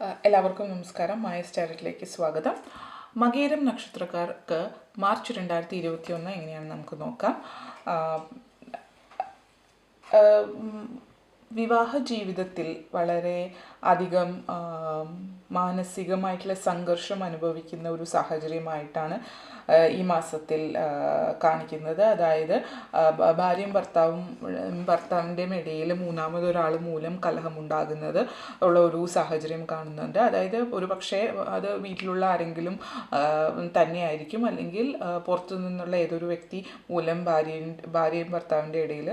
എല്ലാവർക്കും നമസ്കാരം. മായ സ്റ്റാരറ്റിലേക്ക് സ്വാഗതം. മകേരം നക്ഷത്രക്കാർക്ക് മാർച്ച് രണ്ടായിരത്തി ഇരുപത്തി ഒന്ന് എങ്ങനെയാണ് നമുക്ക് നോക്കാം. വിവാഹ ജീവിതത്തിൽ വളരെ അധികം മാനസികമായിട്ടുള്ള സംഘർഷം അനുഭവിക്കുന്ന ഒരു സാഹചര്യമായിട്ടാണ് ഈ മാസത്തിൽ കാണിക്കുന്നത്. അതായത് ഭാര്യയും ഭർത്താവും ഭർത്താവിന്റെ ഇടയിൽ മൂന്നാമതൊരാൾ മൂലം കലഹമുണ്ടാകുന്നത് ഉള്ള ഒരു സാഹചര്യം കാണുന്നുണ്ട്. അതായത് ഒരു പക്ഷേ അത് വീട്ടിലുള്ള ആരെങ്കിലും തന്നെയായിരിക്കും. അല്ലെങ്കിൽ പുറത്തു നിന്നുള്ള ഏതൊരു വ്യക്തി മൂലം ഭാര്യയും ഭാര്യയും ഭർത്താവിന്റെ ഇടയിൽ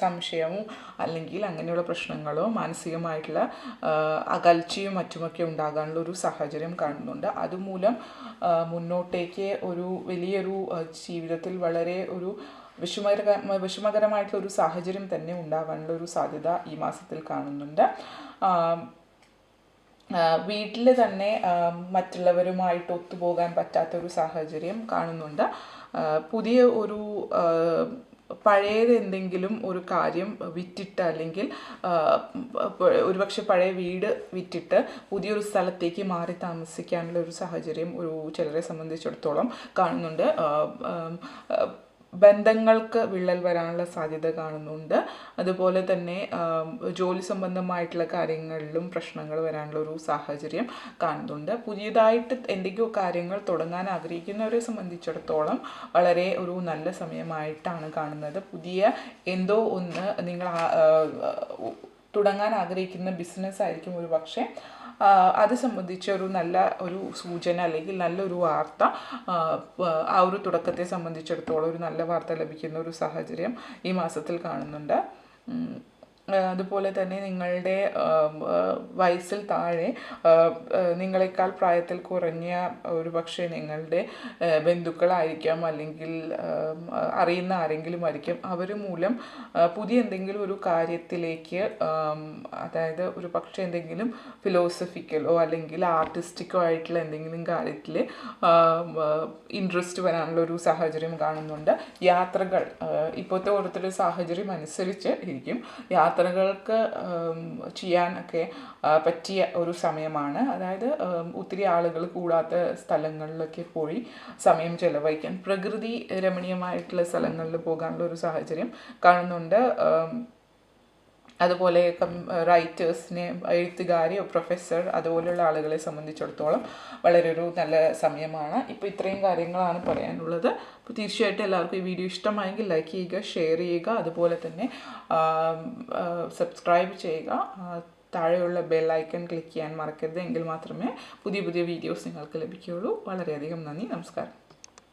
സംശയമോ അല്ലെങ്കിൽ അങ്ങനെയുള്ള പ്രശ്നങ്ങളോ മാനസികമായിട്ടുള്ള അകൽച്ചയും മറ്റുമൊക്കെ ഉണ്ടാകാനുള്ള ഒരു സാഹചര്യം കാണുന്നുണ്ട്. അതുമൂലം മുന്നോട്ടേക്ക് ഒരു വലിയൊരു ജീവിതത്തിൽ വളരെ ഒരു വിഷമകര വിഷമകരമായിട്ടുള്ള ഒരു സാഹചര്യം തന്നെ ഉണ്ടാകാനുള്ള ഒരു സാധ്യത ഈ മാസത്തിൽ കാണുന്നുണ്ട്. വീട്ടിൽ തന്നെ മറ്റുള്ളവരുമായിട്ട് ഒത്തുപോകാൻ പറ്റാത്ത ഒരു സാഹചര്യം കാണുന്നുണ്ട്. പുതിയ ഒരു പഴയത് എന്തെങ്കിലും ഒരു കാര്യം വിറ്റിട്ട് അല്ലെങ്കിൽ ഒരുപക്ഷെ പഴയ വീട് വിറ്റിട്ട് പുതിയൊരു സ്ഥലത്തേക്ക് മാറി താമസിക്കാനുള്ള ഒരു സാഹചര്യം ഒരു ചിലരെ സംബന്ധിച്ചിടത്തോളം കാണുന്നുണ്ട്. ബന്ധങ്ങൾക്ക് വിള്ളൽ വരാനുള്ള സാധ്യത കാണുന്നുണ്ട്. അതുപോലെ തന്നെ ജോലി സംബന്ധമായിട്ടുള്ള കാര്യങ്ങളിലും പ്രശ്നങ്ങൾ വരാനുള്ള ഒരു സാഹചര്യം കാണുന്നുണ്ട്. പുതിയതായിട്ട് എന്തെങ്കിലും കാര്യങ്ങൾ തുടങ്ങാൻ ആഗ്രഹിക്കുന്നവരെ സംബന്ധിച്ചിടത്തോളം വളരെ ഒരു നല്ല സമയമായിട്ടാണ് കാണുന്നത്. പുതിയ എന്തോ ഒന്ന് നിങ്ങൾ തുടങ്ങാൻ ആഗ്രഹിക്കുന്ന ബിസിനസ് ആയിരിക്കും ഒരു പക്ഷേ അത് സംബന്ധിച്ച് ഒരു നല്ല ഒരു സൂചന അല്ലെങ്കിൽ നല്ലൊരു വാർത്ത ആ, ഒരു തുടക്കത്തെ സംബന്ധിച്ചിടത്തോളം ഒരു നല്ല വാർത്ത ലഭിക്കുന്ന ഒരു സാഹചര്യം ഈ മാസത്തിൽ കാണുന്നുണ്ട്. അതുപോലെ തന്നെ നിങ്ങളുടെ വയസ്സിൽ താഴെ നിങ്ങളെക്കാൾ പ്രായത്തിൽ കുറഞ്ഞ ഒരു പക്ഷേ നിങ്ങളുടെ ബന്ധുക്കളായിരിക്കാം അല്ലെങ്കിൽ അറിയുന്ന ആരെങ്കിലും ആയിരിക്കും. അവർ മൂലം പുതിയ എന്തെങ്കിലും ഒരു കാര്യത്തിലേക്ക് അതായത് ഒരു പക്ഷേ എന്തെങ്കിലും ഫിലോസഫിക്കലോ അല്ലെങ്കിൽ ആർട്ടിസ്റ്റിക്കോ ആയിട്ടുള്ള എന്തെങ്കിലും കാര്യത്തിൽ ഇൻട്രസ്റ്റ് വരാനുള്ള ഒരു സാഹചര്യം കാണുന്നുണ്ട്. യാത്രകൾ ഇപ്പോഴത്തെ ഓരോരുത്തരുടെ സാഹചര്യം അനുസരിച്ച് ഇരിക്കും. യാത്രകൾക്ക് ആം, ചെയ്യാനൊക്കെ പറ്റിയ ഒരു സമയമാണ്. അതായത് ഒത്തിരി ആളുകൾ കൂടാത്ത സ്ഥലങ്ങളിലൊക്കെ പോയി സമയം ചെലവഴിക്കാൻ പ്രകൃതി രമണീയമായിട്ടുള്ള സ്ഥലങ്ങളിൽ പോകാനുള്ള ഒരു സാഹചര്യം കാണുന്നുണ്ട്. അതുപോലെ റൈറ്റേഴ്സിനെ എഴുത്തുകാരെയോ പ്രൊഫസർ അതുപോലെയുള്ള ആളുകളെ സംബന്ധിച്ചിടത്തോളം വളരെ ഒരു നല്ല സമയമാണ്. ഇപ്പോൾ ഇത്രയും കാര്യങ്ങളാണ് പറയാനുള്ളത്. അപ്പോൾ തീർച്ചയായിട്ടും എല്ലാവർക്കും ഈ വീഡിയോ ഇഷ്ടമായെങ്കിൽ ലൈക്ക് ചെയ്യുക ഷെയർ ചെയ്യുക അതുപോലെ തന്നെ സബ്സ്ക്രൈബ് ചെയ്യുക. താഴെയുള്ള ബെൽ ഐക്കൺ ക്ലിക്ക് ചെയ്യാൻ മറക്കരുത്. എങ്കിൽ മാത്രമേ പുതിയ പുതിയ വീഡിയോസ് നിങ്ങൾക്ക് ലഭിക്കുകയുള്ളൂ. വളരെയധികം നന്ദി. നമസ്കാരം.